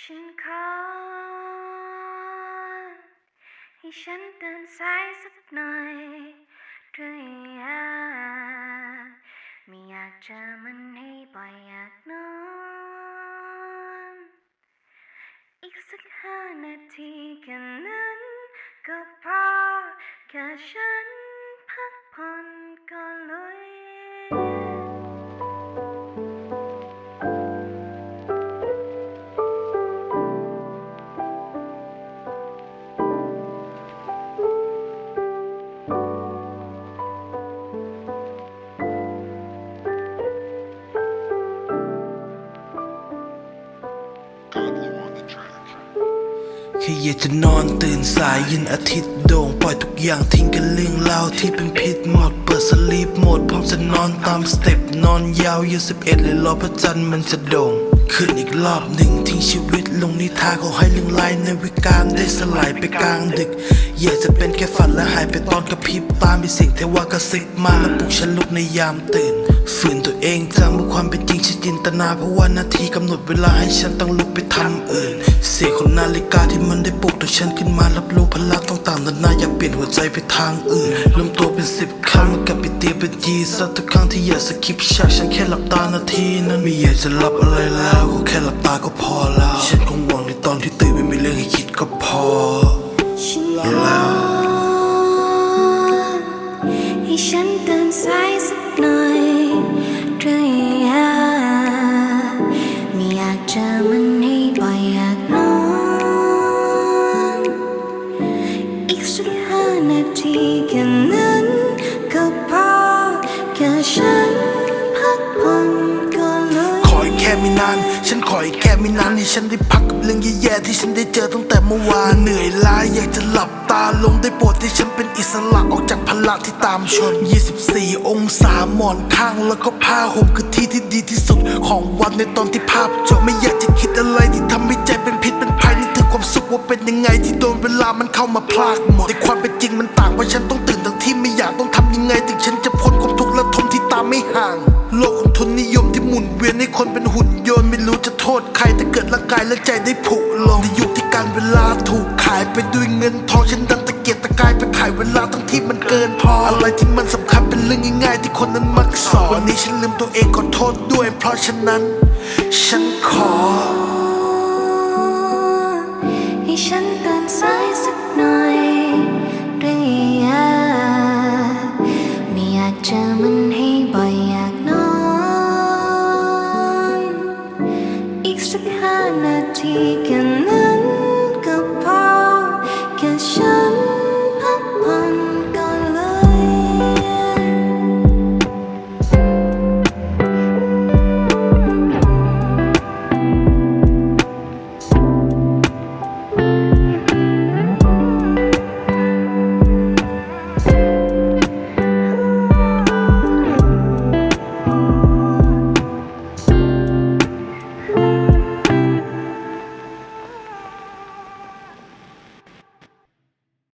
ฉันขอให้ฉันตื่นสายสักหน่อยด้วยอะไม่อยากเจอมันให้บ่อยอยากนอน อีกสักห้านาทีแค่นั้นก็พอแค่ฉันพักผ่อนก็ลุย แค่อยากจะนอนตื่นสายยินอาทิตย์โด่งปล่อยทุกอย่างทิ้งกันเรื่องเล่าที่เป็นพิษหมด เปิดสลีปโหมดพร้อมจะนอนตามสเต็ปนอนยาวยี่สิบเอ็ดเลยรอพระจันทร์มันจะโด่ง ขึ้นอีกรอบหนึ่งทิ้งชีวิตลงนิทานขอให้เรื่องลายในวิการได้สลายไปกลางดึก อยากจะเป็นแค่ฝันและหายไปตอนกระพริบตามีเสียงเทวากระซิบมาแล้วปลุกฉันลุกในยามตื่นฝืนตัวเองจำเมื่อความเป็นจริงฉันจินตนาเพราะว่านาทีกำหนดเวลาให้ฉันต้องลุกไปทำอื่น เสียงของนาฬิกาที่มันได้ปลุกตัวฉันขึ้นมารับรู้พลังต่างๆนานาอยากเปลี่ยนหัวใจไปทางอื่นรวมตัวเป็นสิบครั้งมันกลับไปเตียเป็นจีสักทุกครั้งที่อยากสกิปฉากฉันแค่หลับตานาทีนั้นไม่อยากจะรับอะไรแล้วก็แค่หลับตาก็พอแล้วฉันคงหวังในตอนที่ตื่นไม่มีเรื่องให้คิดก็พอฉันขอให้ฉันตื่นสายสักหน่อยด้วยอะไม่อยากเจอมันให้บ่อยอยากนอนอีกสักห้านาทีแค่นั้นก็พอแค่ฉันพักผ่อนก็เลยขออีกแค่ไม่นานฉันข ออีกแค่ไม่นานให้ฉันได้พักกับเรื่องแย่ๆที่ฉันได้เจอตั้งแต่เมื่อวานเหนื่อยล้าอยากจะหลับตาลงได้โปรดให้ฉันเป็นอิสระออกจากพละที่ตามชน 24 องศาหมอนข้างแล้วก็ผ้าห่มคือที่ที่ดีที่สุดของวันในตอนที่ภาพจบไม่อยากจะคิดอะไรที่ทำให้ใจเป็นพิษเป็นภัยนึกถึงความสุขว่าเป็นยังไงที่โดนเวลามันเข้ามาพลากหมดในความเป็นจริงมันต่างว่าฉันต้องตื่นทั้งที่ไม่อยากต้องทำยังไงถึงฉันจะพ้นความทุกข์และทนที่ตามไม่ห่าง และใจได้ผุลงในยุคที่การเวลาถูกขายไปด้วยเงินทองฉันดันตะเกียกตะกายไปขายเวลาทั้งที่มันเกินพอ อะไรที่มันสำคัญเป็นเรื่องง่ายๆ ที่คนนั้นมักสอนวันนี้ฉันลืมตัวเองขอโทษด้วย เพราะฉะนั้น ฉันขอ ให้ฉันตื่นสายสักหน่อย อี